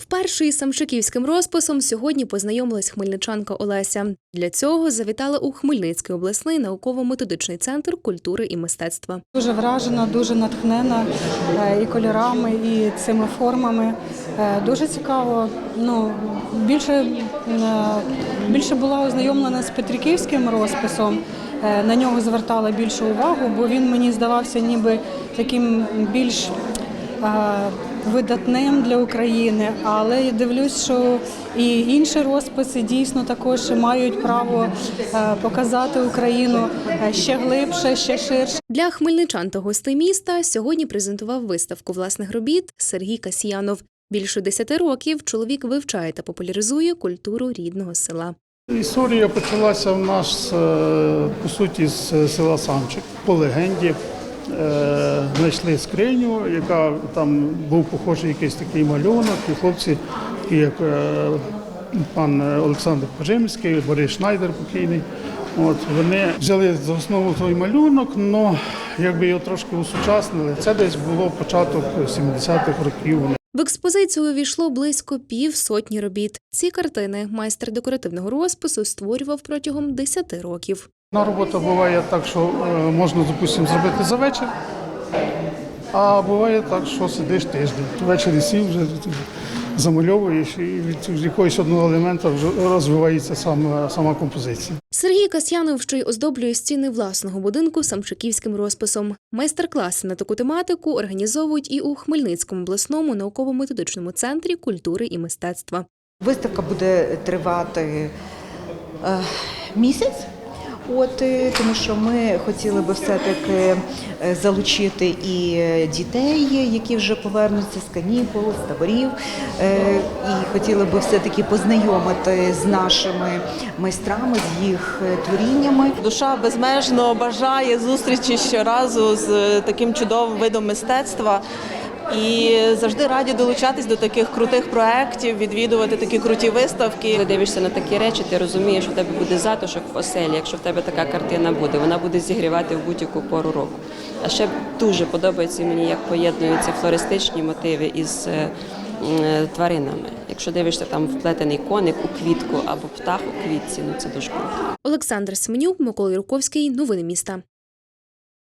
Вперше із самшиківським розписом сьогодні познайомилась хмельничанка Олеся. Для цього завітала у Хмельницький обласний науково-методичний центр культури і мистецтва. Дуже вражена, дуже натхнена е, і кольорами, і цими формами. Е, Дуже цікаво. Ну більше, е, більше була ознайомлена з Петриківським розписом. На нього звертала більшу увагу, бо він мені здавався ніби таким більш видатним для України. Але я дивлюсь, що і інші розписи дійсно також мають право е, показати Україну е, ще глибше, ще ширше. Для хмельничан та гостей міста сьогодні презентував виставку власних робіт Сергій Касьянов. Більше десяти років чоловік вивчає та популяризує культуру рідного села. Історія почалася в нас е, по суті з села Самчик. По легенді знайшли скриню, яка там був похожий якийсь такий малюнок, і хлопці, такі як е, пан Олександр Пожимський, Борис Шнайдер покійний. От вони взяли за основу той малюнок, але якби його трошки усучаснили. Це десь було початок 70-х років. В експозицію увійшло близько пів сотні робіт. Ці картини майстер декоративного розпису створював протягом 10 років. На робота буває так, що е, можна, допустимо, зробити за вечір, а буває так, що сидиш тиждень. Ввечері сів, вже замальовуєш, і від якогось одного елемента вже розвивається сама, сама композиція. Сергій Касьянов ще й оздоблює стіни власного будинку самшиківським розписом. Майстер-класи на таку тематику організовують і у Хмельницькому обласному науково-методичному центрі культури і мистецтва. Виставка буде тривати е, місяць. От е, тому, що ми хотіли би все-таки е, залучити і е, дітей, які вже повернуться з канікул, з таборів, е, і хотіли би все-таки познайомити з нашими майстрами, з їх творіннями. Душа безмежно бажає зустрічі щоразу з таким чудовим видом мистецтва. І завжди раді долучатись до таких крутих проєктів, відвідувати такі круті виставки. Коли дивишся на такі речі, ти розумієш, що в тебе буде затишок в оселі, якщо в тебе така картина буде. Вона буде зігрівати в будь-яку пору року. А ще дуже подобається мені, як поєднуються флористичні мотиви із е, тваринами. Якщо дивишся там вплетений коник у квітку або птах у квітці, ну це дуже круто. Олександр Семенюк, Микола Юрковський. Новини міста.